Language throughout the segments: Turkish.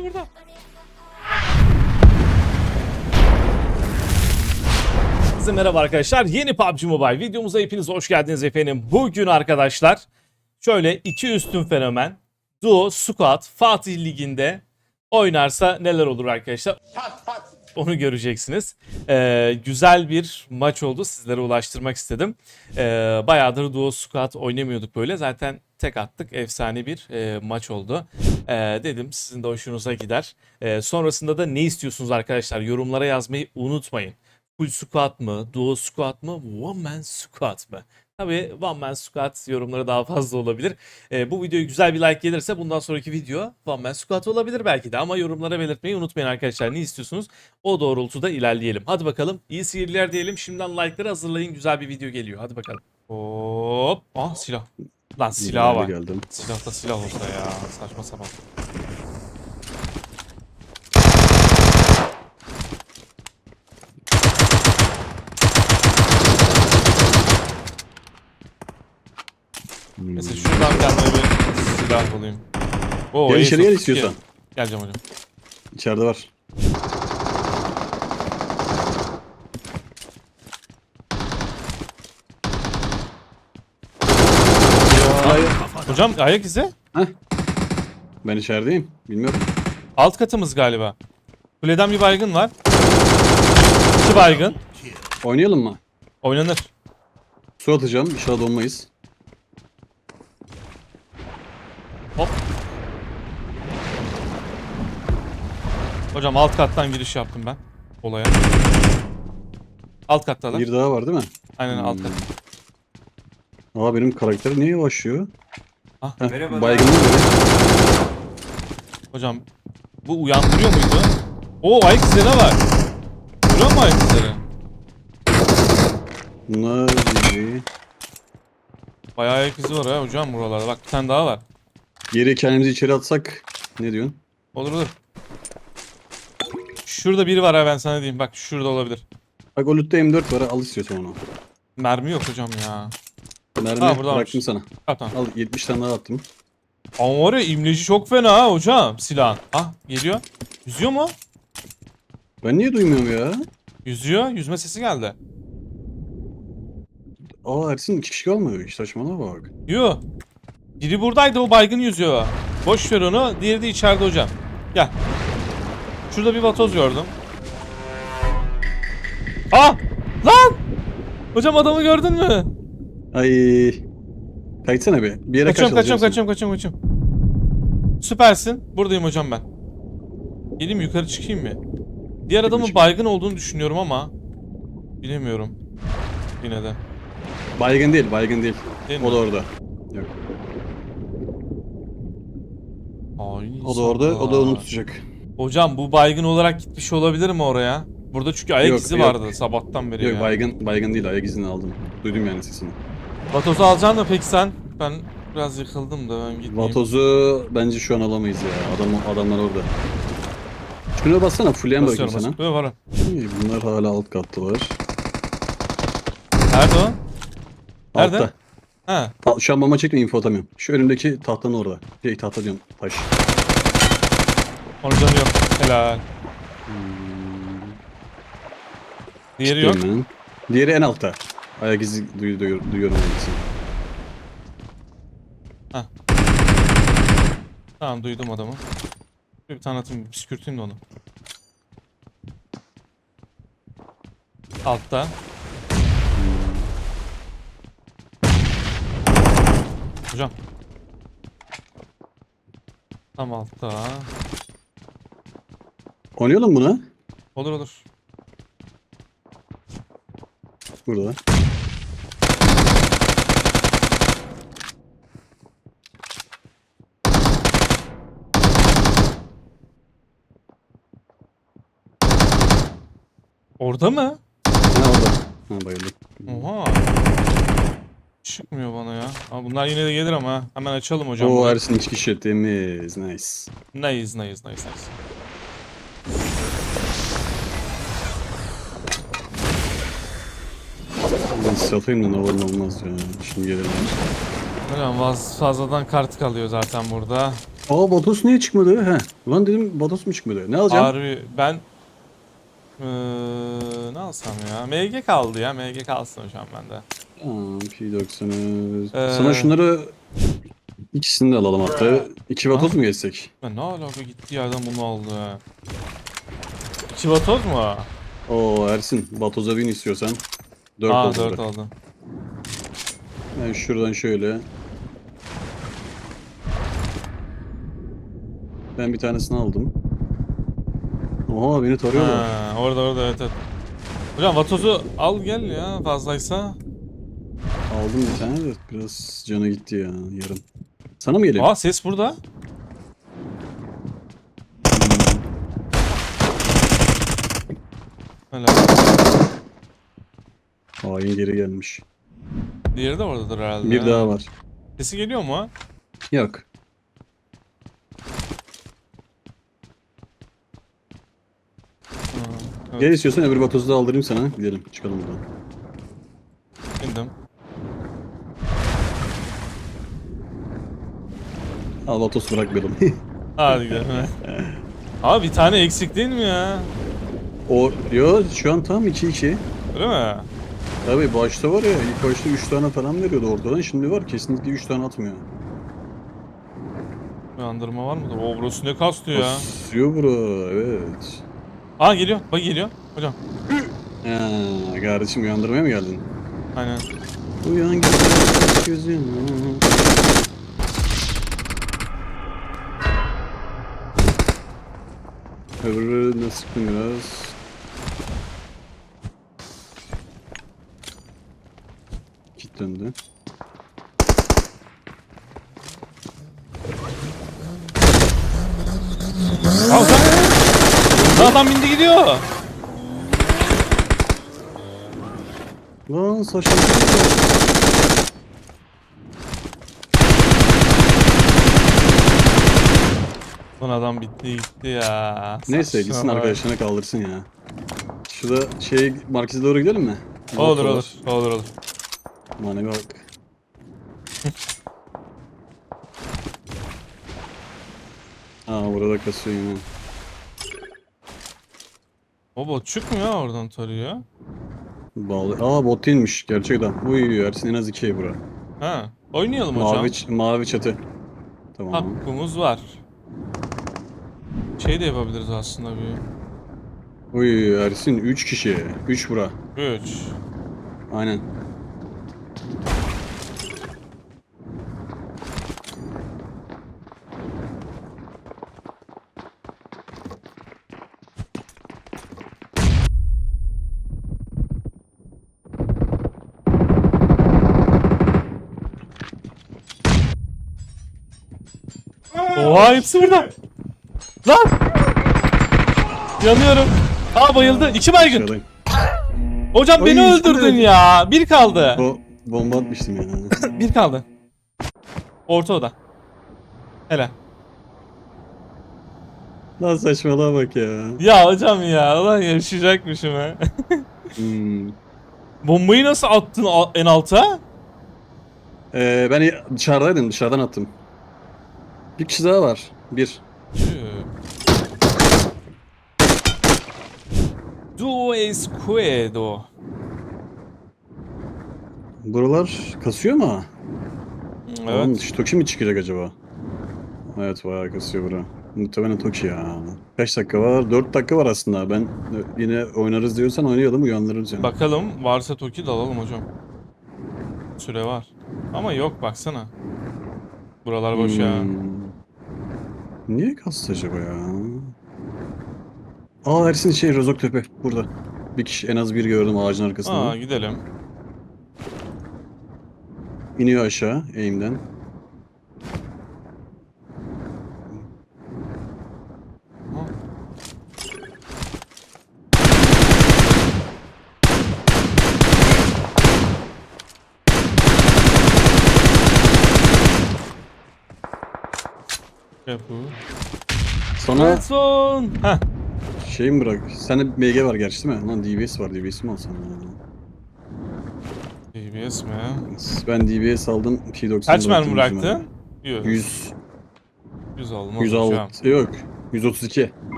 Hepsi burada. Herkese merhaba arkadaşlar. Yeni PUBG Mobile videomuza hepiniz hoş geldiniz efendim. Bugün arkadaşlar şöyle iki üstün fenomen Duo Squad Fatih Ligi'nde oynarsa neler olur arkadaşlar. Onu göreceksiniz. Ee, güzel bir maç oldu. Sizlere ulaştırmak istedim. Ee, bayağıdır Duo Squad oynamıyorduk böyle. Zaten tek attık. Efsane bir e, maç oldu. Ee, dedim sizin de hoşunuza gider. Ee, sonrasında da ne istiyorsunuz arkadaşlar? Yorumlara yazmayı unutmayın. Full squad mı? Duo squad mı? One man squad mı? Tabii One Man Squad yorumları daha fazla olabilir. Ee, bu videoya güzel bir like gelirse bundan sonraki video One Man Squad olabilir belki de. Ama yorumlara belirtmeyi unutmayın arkadaşlar. Ne istiyorsunuz? O doğrultuda ilerleyelim. Hadi bakalım. İyi seyirler diyelim. Şimdiden like'ları hazırlayın. Güzel bir video geliyor. Hadi bakalım. Hop. Ah silah. Lan silah var. Geldim. Silahta silah olsa ya. Saçma sapan. Mesela şuradan kendime bir silah bulayım. Oo, Gel içeri gel istiyorsan. Geleceğim hocam. İçeride var. Hocam ayak izi. Ben içerideyim. Bilmiyorum. Alt katımız galiba. Kuleden bir baygın var. İki baygın. Oynayalım mı? Oynanır. Su atacağım. İnşallah donmayız. Hocam alt kattan giriş yaptım ben. Olaya. Alt kattalar. Bir daha var değil mi? Aynen alt kat. Aa benim karakter niye yavaşlıyor? Ah. Heh, Merhaba. baygın mı böyle? Hocam bu uyandırıyor muydu? Oo ayak izleri var. Görüyor musun ayak izleri? Bunlar iyi. Bayağı ayak izi var ha hocam buralarda. Bak bir tane daha var. Geri kendimizi içeri atsak ne diyorsun? Olur olur. Şurada biri var ha ben sana diyeyim. Bak şurada olabilir. Bak o lootta M4 var al istiyorsan onu. Mermi yok hocam ya. Mermi Ha, buradan bıraktım sana. Ha, tamam. Al 70 tane daha attım. Ama var ya imleci çok fena ha hocam silahın. Ah geliyor. Yüzüyor mu? Ben niye duymuyorum ya? Yüzüyor. Yüzme sesi geldi. Aa Ersin iki kişi kalmıyor. Hiç saçmalama bak. Yo. Biri buradaydı o baygın yüzüyor. Boş ver onu. Diğeri de içeride hocam. Gel. Şurada bir vatoz gördüm. Ah! Lan! Hocam adamı gördün mü? Ay. Kaçsana bir. Bir yere Kaçıyorum kaç kaçıyorum kaçıyorum kaçıyorum kaçıyorum. Süpersin. Buradayım hocam ben. Geleyim yukarı çıkayım mı? Diğer adamın baygın olduğunu düşünüyorum ama bilemiyorum. Yine de. Baygın değil, baygın değil. Değil? O da orada. Yok. Ay, O da orada, o da sabah. Hocam bu baygın olarak gitmiş olabilir mi oraya? Burada çünkü ayak Yok, izi yok. vardı sabahtan beri Yok ya. baygın, baygın değil. Ayak izini aldım. Duydum yani sesini. Vatozu alacaksın da peki sen? Ben biraz yıkıldım da ben gitmeyeyim. Vatozu bence şu an alamayız ya. Adam, adamlar orada. Şuna bassana, fullleyen bakayım sana. basıyorum. Yok, var. İyi, bunlar hala alt kattalar. Nerede o? Nerede? Altta. Ha. Ta- şu an mama çekme info atamıyorum. Şu önümdeki tahtanın orada. Şey tahta diyorum, taş. Onun canı yok. Helal. Diğeri yok. Ben. Diğeri en altta. Ayak izi duy- duy- duyuyorum kendisini. Tamam duydum adamı. Bir tane atayım, püskürteyim de onu. Altta. Hocam. Tam altta. Oynayalım buna. Olur olur. Burada. Orada mı? Ha orada. Ha bayıldım. Oha. Çıkmıyor bana ya. Ama bunlar yine de gelir ama. Hemen açalım hocam. Oo bunu. Ersin iki kişi temiz. Nice. Nice nice nice nice. Ben satayım da ne olur ne olmaz ya. Şimdi gelelim. Hocam vaz- fazladan kart kalıyor zaten burada. Aa Batos niye çıkmadı? He. Ulan dedim Batos mu çıkmadı? Ne alacağım? Harbi ben Eee, ne alsam ya? MG kaldı ya. MG kalsın hocam bende. Tamam P90'ı. Ee, Sana şunları ikisini de alalım hatta. İki Batos mu geçsek? Ya ne alaka gitti yerden bunu aldı. İki vatoz mu? Oo Ersin Batos'a bin istiyorsan. 4 Aa oldu. 4 aldı. Ben şuradan şöyle. Ben bir tanesini aldım. Oha beni tarıyorlar. Ha, orada orada evet evet. Hocam vatozu al gel ya fazlaysa. Aldım bir tane de biraz canı gitti ya yarım. Sana mı geliyor? Aa ses burada. Helal. Hain geri gelmiş. Diğeri de oradadır herhalde. Bir daha var. Sesi geliyor mu? Yok. Evet, Gel istiyorsan öbür batozu da aldırayım sana. Gidelim çıkalım buradan. indim. Al batos bırakmayalım. Hadi gidelim. Abi bir tane eksik değil mi ya? o yo şu an tam 2-2. Öyle mi? Tabii başta var ya ilk başta 3 tane falan veriyordu ortadan. Şimdi var kesinlikle 3 tane atmıyor. Uyandırma var mıdır? Oo burası ne kastı ya. Basıyor bro evet. Aa geliyor. Bak geliyor. Hocam. Ha, kardeşim uyandırmaya mı geldin? Aynen. Uyan güzel gözüm. Öbürü sıktım biraz. Kilitlendi. Aa sen. Bindi gidiyor. Lan saçma. Lan adam bitti gitti ya. Neyse gitsin bak. arkadaşlarına kaldırsın ya. Şurada şey markete doğru gidelim mi? Olur olur. Olur olur. Manevi bak. Aa burada kasıyor yine. O bot çıkmıyor ya oradan tarıyor. Bağlı. Aa bot değilmiş gerçekten. Uy Ersin en az ikiye bura. Ha. Oynayalım hocam. Mavi, mavi çatı. Tamam. Hakkımız var. Şey de yapabiliriz aslında bir. Uy Ersin 3 kişi. 3 bura. 3. Aynen. Oha hepsi burada. Lan. Yanıyorum. Aa bayıldı. İki baygın. Hocam beni Ay, öldürdün ya. Bir kaldı. Bo bomba atmıştım ya. Bir kaldı. Orta oda. Hele. Lan saçmalığa bak ya. Ya hocam ya. Ulan yaşayacakmışım ha. Hmm. Bombayı nasıl attın en alta? Ee, ben dışarıdaydım dışarıdan attım. Bir kişi daha var. Bir. Duo Escuedo. Buralar kasıyor mu? Evet. Oğlum, şu Toki mi çıkacak acaba? Evet bayağı kasıyor bura. Muhtemelen Toki ya. Kaç dakika var? 4 dakika var aslında. Ben yine oynarız diyorsan oynayalım uyandırırız yani. Bakalım varsa Toki de alalım hocam. Süre var. Ama yok baksana. Buralar boş ya. Hmm. Niye kastı acaba ya? Aa Ersin şey Rozok Tepe burada. Bir kişi en az bir gördüm ağacın arkasında. Aa gidelim. İniyor aşağı eğimden. Kapı. Sana Son. Heh. şey mi bırak? Sende MG var gerçi değil mi? Lan DBS var DBS mi alsam ya? DBS mi? Ben DBS aldım P90. Kaç mermi bıraktı? 100. 100. 100 olmaz hocam. 106 yok. 132.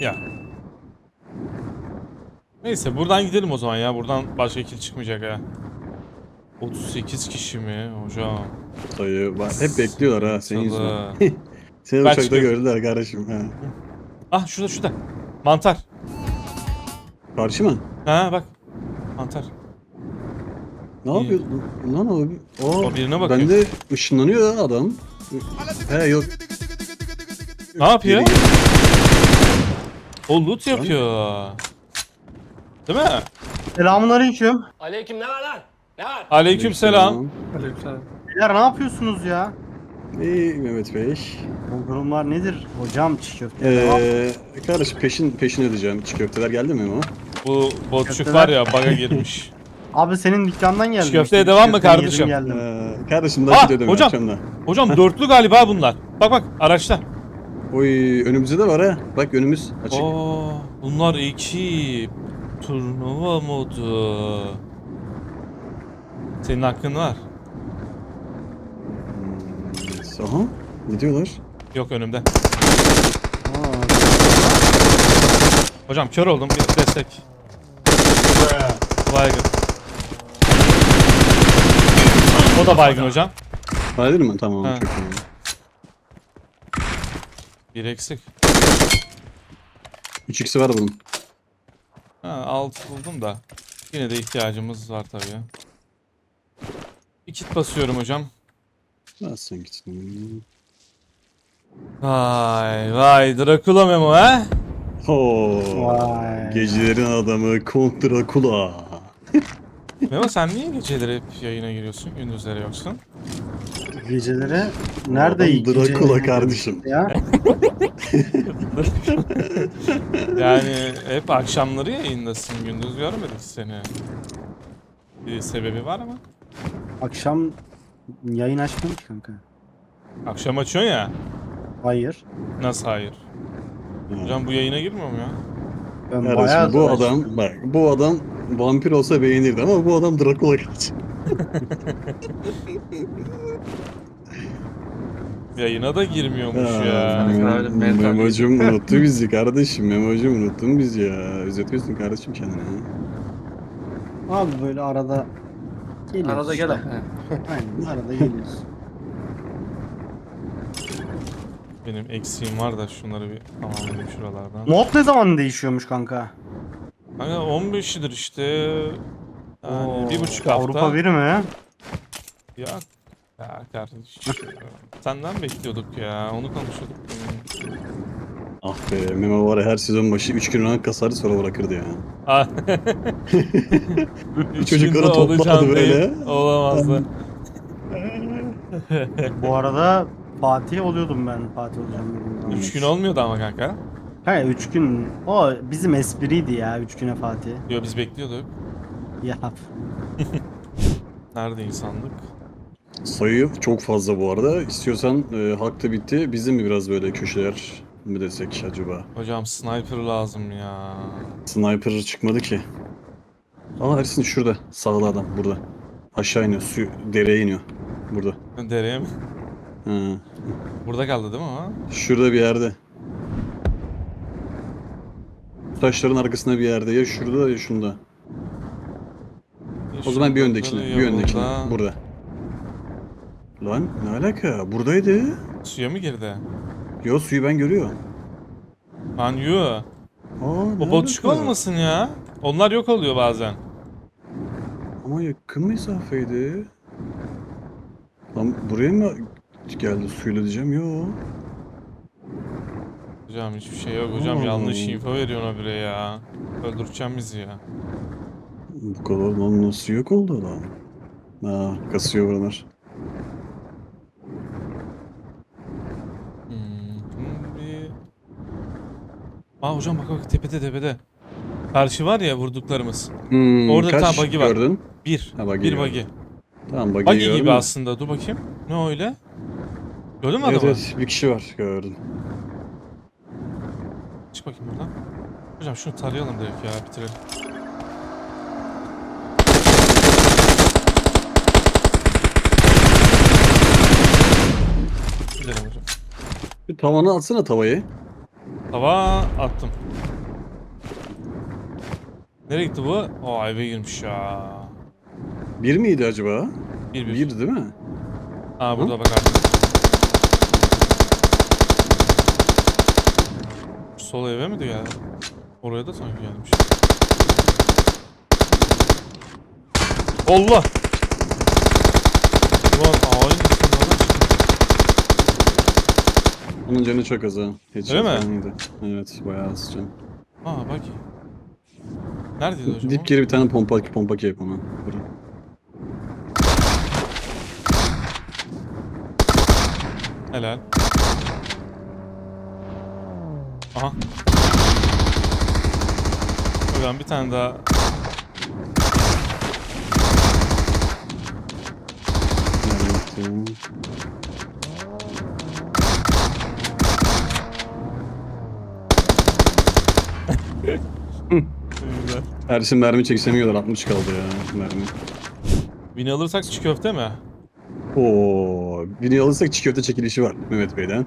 Ya. Neyse buradan gidelim o zaman ya. Buradan başka kill çıkmayacak ha. 38 kişi mi hocam? Dayı bak, hep bekliyorlar ha senin yüzünden. Seni Ben uçakta çıkıyorum. gördüler kardeşim. Ha. ah şurada şurada. Mantar. Karşı mı? Ha bak. Mantar. Ne yapıyor? Lan. Oo, O birine bakıyor. Bende ışınlanıyor ya adam. He yok. Ne yapıyor? O loot yapıyor. Değil mi? Selamun aleyküm. Aleyküm ne var lan? Ne var? Aleyküm selam. Beyler ne yapıyorsunuz ya? İyi Mehmet Bey. Bu durumlar nedir? Hocam çiğ köfte. Ee, kardeş peşin peşin ödeyeceğim. Çiğ köfteler geldi mi ama? Bu botçuk var ya baga girmiş. Abi senin dükkandan geldim. Çiğ köfteye devam mı Köfteni kardeşim? yedim geldim. Ee, kardeşim Ah, nakit ödeme hocam. yapacağım da. Hocam dörtlü galiba bunlar. Bak bak araçta. Oy önümüzde de var ha. Bak önümüz açık. Oo, bunlar ekip. Turnuva modu. Senin hakkın var. Hmm, Aha. Ne diyorlar? Yok önümde. Hocam kör oldum bir destek. Baygın. O da baygın hocam. Halledin mi? Tamam Ha. çok iyi. Bir eksik. 3x'i var bunun. Ha, alt buldum da. Yine de ihtiyacımız var tabii. Bir kit basıyorum hocam. Nasıl sen gitsin? Vay vay Dracula Memo ha? Oo. Vay. Gecelerin adamı Kont Dracula. Memo sen niye geceleri hep yayına giriyorsun? Gündüzleri yoksun. Geceleri nerede Adam iyi gece Dracula yayını kardeşim. Ya. Yani hep akşamları yayındasın. Gündüz görmedik seni. Bir sebebi var mı? Akşam yayın açmıyorum ki kanka. Akşam açıyorsun ya. Hayır. Nasıl hayır? Hocam bu yayına girmiyor mu ya? Ben Kardeşim bayağı bu adam bak bu adam vampir olsa beğenirdi ama bu adam Dracula kardeşim. Yayına da girmiyormuş ya. Memo'cum unuttu bizi kardeşim. Memo'cum unuttun bizi ya. Özetiyorsun kardeşim kendini. Abi böyle arada geliyoruz. Arada gel. Aynen arada geliyoruz. Benim eksiğim var da şunları bir tamamlayayım şuralardan. Mod ne zaman değişiyormuş kanka? Kanka 15'idir işte. Yani Oo, bir buçuk hafta. Avrupa 1 mi? Ya, ya kardeşim. Senden bekliyorduk ya. Onu konuşuyorduk. Ah be Memo var ya her sezon başı 3 gün rank kasardı sonra bırakırdı ya. Üç Çocukları olacağım böyle. Olamazdı. Bu arada Fatih oluyordum ben. Fatih olacağım dedim. 3 gün olmuyordu ama kanka. Kanka 3 gün o bizim espriydi ya 3 güne Fatih. Yo biz bekliyorduk. Ya Nerede insanlık? Sayı çok fazla bu arada. İstiyorsan e, hak da bitti. Bizim mi biraz böyle köşeler mi desek acaba? Hocam sniper lazım ya. Sniper çıkmadı ki. Aa Ersin şurada. Sağlı adam burada. Aşağı iniyor. Su dereye iniyor. Burada. Dereye mi? Ha. Burada kaldı değil mi o? Şurada bir yerde. Taşların arkasında bir yerde. Ya şurada ya şunda. O zaman bir öndekine. Bir öndekine. Burada. Lan ne alaka? Buradaydı. Suya mı girdi? Yo suyu ben görüyorum. Lan yo. Aa, O botçuk olmasın ya. Onlar yok oluyor bazen. Ama yakın mesafeydi. Lan buraya mı geldi suyla diyeceğim? Yo. Hocam hiçbir şey yok hocam Allah yanlış Allah. info veriyorsun habire ya. Öldüreceğim bizi ya. Bu kadar lan nasıl yok oldu lan? Aa kasıyor buralar. Hmm, bir... Aa hocam bak bak tepede tepede. Karşı var ya vurduklarımız. Hmm, Orada kaç tane buggy var. gördün? Bir. Ha, buggy bir gördüm. buggy. Tamam Buggy gördün gibi mü? aslında. Dur bakayım. Ne öyle? Gördün mü Evet, adamı? evet bir kişi var gördüm. Çık bakayım buradan. Hocam şunu tarayalım direkt ya bitirelim. Gidelim hocam. Bir tavana atsana tavayı. Tava attım. Nereye gitti bu? O eve girmiş ya. Bir miydi acaba? Bir bir. Bir değil mi? Ha burada bak artık. Sol eve mi diyor ya? Oraya da sanki gelmiş. Allah! Ulan insanlardan çıktı. Onun canı çok az ha. Headshot Öyle mi? yedi. Evet bayağı az can. Aa bak. Neredeydi hocam? Dip o? geri bir tane pompa pompa yap ona. Bura. Helal. Aha. Hocam bir tane daha Güzel. Ersin mermi çeksemiyorlar 60 kaldı ya mermi. Vini alırsak çiğ köfte mi? Oo, biri alırsak çiğ köfte çekilişi var Mehmet Bey'den.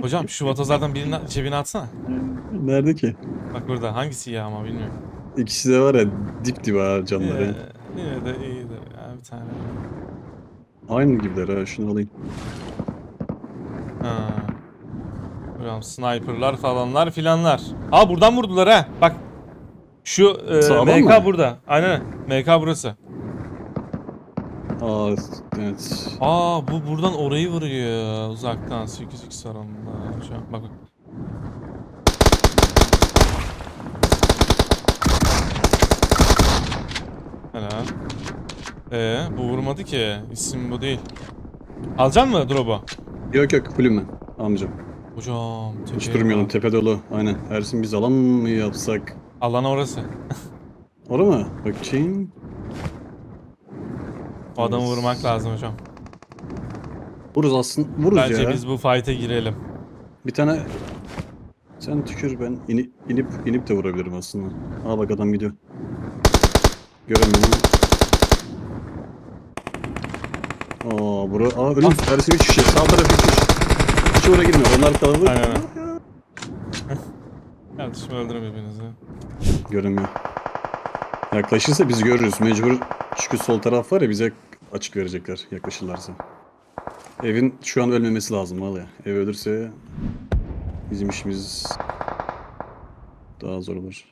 Hocam şu vatozlardan birini cebine atsana. Nerede ki? Bak burada hangisi ya ama bilmiyorum. İkisi de var ya dip dibi ha canları. Ee, yine de iyidir ya bir tane. Aynı gibiler ha şunu alayım. Ha. Hocam sniperlar falanlar filanlar. Aa buradan vurdular ha. Bak. Şu e, Sağdan MK mı? burada. Aynen. MK burası. Aa evet. Aa bu buradan orayı vuruyor uzaktan 8x var onda. Hocam bak bak. Helal. Ee, bu vurmadı ki. İsim bu değil. Alacaksın mı drop'u? Yok yok fullüm ben. Almayacağım. Hocam Hiç tepeye durmayalım tepe dolu. Aynen. Ersin biz alan mı yapsak? Alan orası. Orada mı? Bakayım. O adamı vurmak lazım hocam. Vuruz aslında. Vuruz Bence ya. biz bu fight'e girelim. Bir tane sen tükür ben ini, inip inip de vurabilirim aslında. Aa bak adam gidiyor. Göremiyorum. Aa bura aa önüm Ersin 3 kişi sağ taraf 3 kişi. Hiç oraya girmiyor. Onlar kalabalık. Aynen aynen. Kardeşim öldürün birbirinizi. Göremiyor. Yaklaşırsa biz görürüz. Mecbur çünkü sol taraf var ya bize açık verecekler yaklaşırlarsa. Evin şu an ölmemesi lazım vallahi. Ev ölürse bizim işimiz daha zor olur.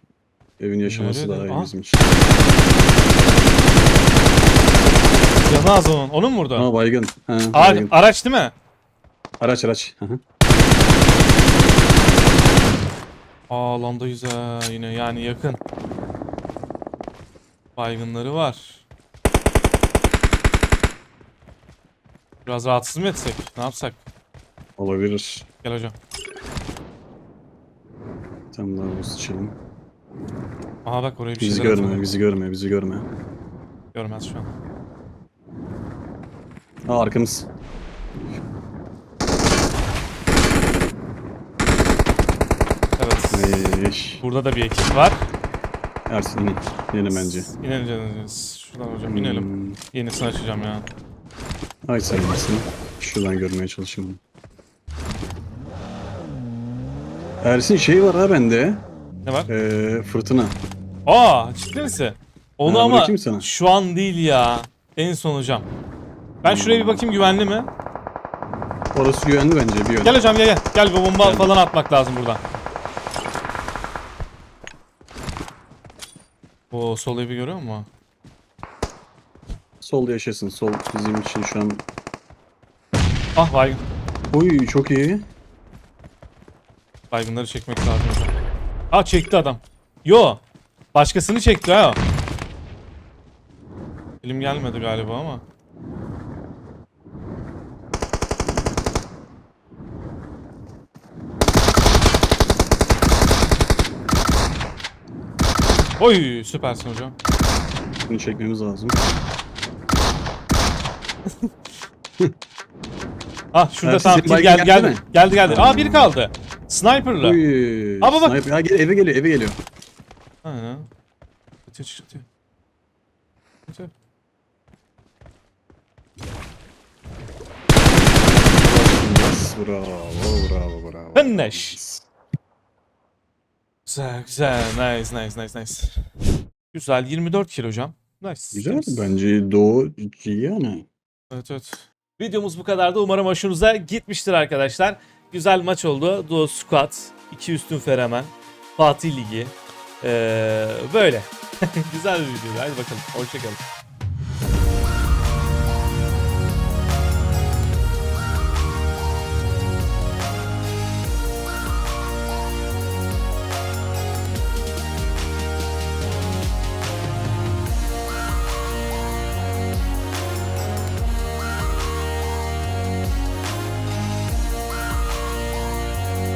Evin yaşaması Nerede? daha iyi Aa. bizim için. Canı az onun. Onun mu vurdu? Aa baygın. Ha, Aa, baygın. araç değil mi? Araç araç. Hı hı. Aa landayız ha yine yani yakın. Baygınları var. Biraz rahatsız mı etsek? Ne yapsak? Olabilir. Gel hocam. Tam daha buz içelim. Aha bak oraya bir Bizi şeyler görme, atıyor. bizi görme, bizi görme. Görmez şu an. Aa arkamız. Evet. Eş. Burada da bir ekip var. Ersin. İnelim bence. İnelim canım. Şuradan hocam inelim. Hmm. Yenisini açacağım ya. Ay Ersin. Şuradan görmeye çalışayım. onu. Ersin şey var ha bende. Ne var? Ee, fırtına. Aa ciddi misin? Onu Ha, ama bırakayım sana. şu an değil ya. En son hocam. Ben şuraya bir bakayım güvenli mi? Orası güvenli bence bir yön. Gel hocam gel gel. Gel bu bomba falan atmak lazım buradan. O sol evi görüyor musun? Sol yaşasın. Sol bizim için şu an. Ah baygın. Oy çok iyi. Baygınları çekmek lazım hocam. Aa çekti adam. Yo. Başkasını çekti ha. Elim gelmedi galiba ama. Oy süpersin hocam. Bunu çekmemiz lazım. Ah şurada Ersin, tamam kill baygın geldi geldi geldi. mi? Geldi geldi. Aa biri kaldı. Sniper'lı. Oy. Ama bak- Sniper. Ha, gel, eve geliyor eve geliyor. Aynen. Çatıyor çatıyor. Çatıyor. Bravo, bravo, bravo. Finish. Güzel güzel. Nice nice nice nice. Güzel 24 kilo hocam. Nice. Güzel bence Doğu iyi yani. Evet evet. Videomuz bu kadardı. Umarım hoşunuza gitmiştir arkadaşlar. Güzel maç oldu. Duo Squad, 2 üstün Feramen, Fatih Ligi. Ee, böyle. Güzel bir video. Hadi bakalım. Hoşçakalın.